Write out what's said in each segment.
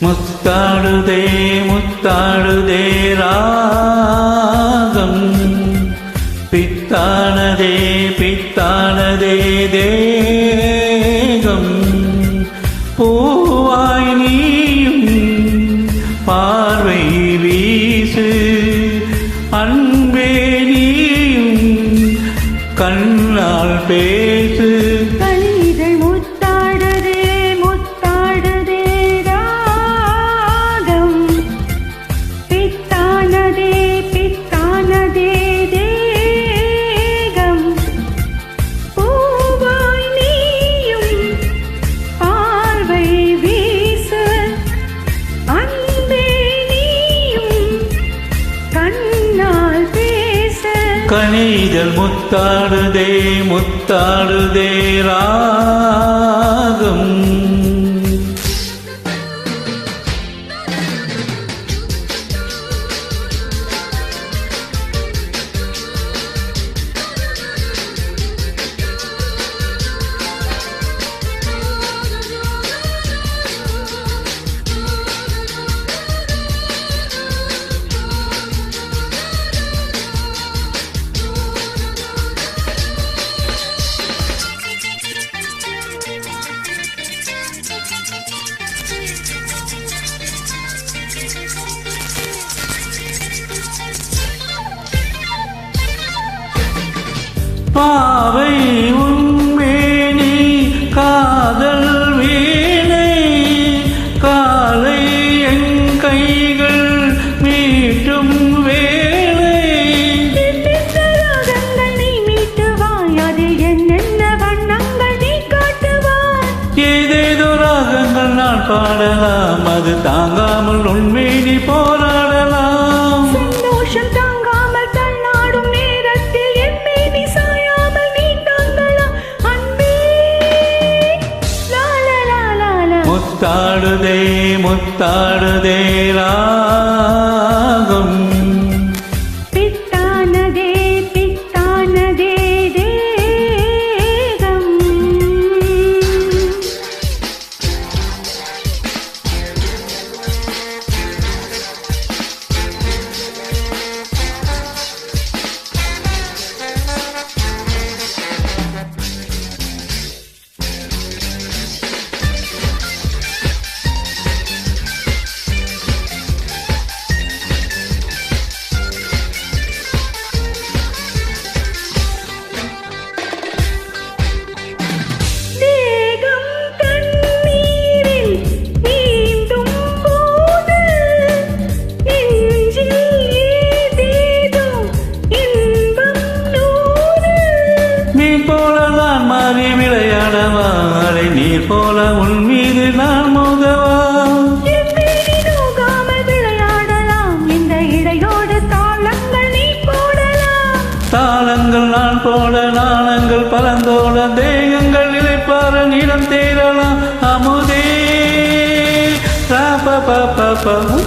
முத்தாடுதே முத்தாடுதே ராகம். பித்தானதே பித்தானதே தேகம். பூவாய் நீயும் பார்வை வீசு அன்பே நீயும் கண்ணால் பேசு. பேச கணிதல் முத்தாடுதே முத்தாடுதே ராகம். பாடலாம் அது தாங்காமல் உண்மேனி போராடலாம். சந்தோஷம் தாங்காமல் தள்ளாடும் நேரத்தில் என் மேனி சாயாமல் நீ தாங்கலாம் அன்பே முத்தாடுதே முத்தாடுதே மாறி விளையாடவா? அலை நீர் போல உன் மீது நான் இடையோடு தாளங்கள் நான் போல நாணங்கள் பலந்தோட தேகங்கள் இழைப்பார நீளம் தேரலாம் அமுதே ராப முத்தாடுதே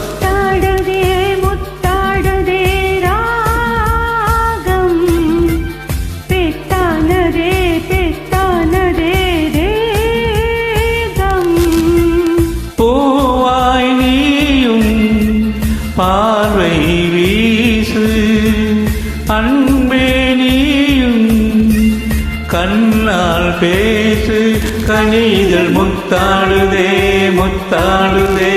பார்வை வீசு. அன்பே நீயும் கண்ணால் பேசு. கனிதல் முத்தாடுதே முத்தாடுதே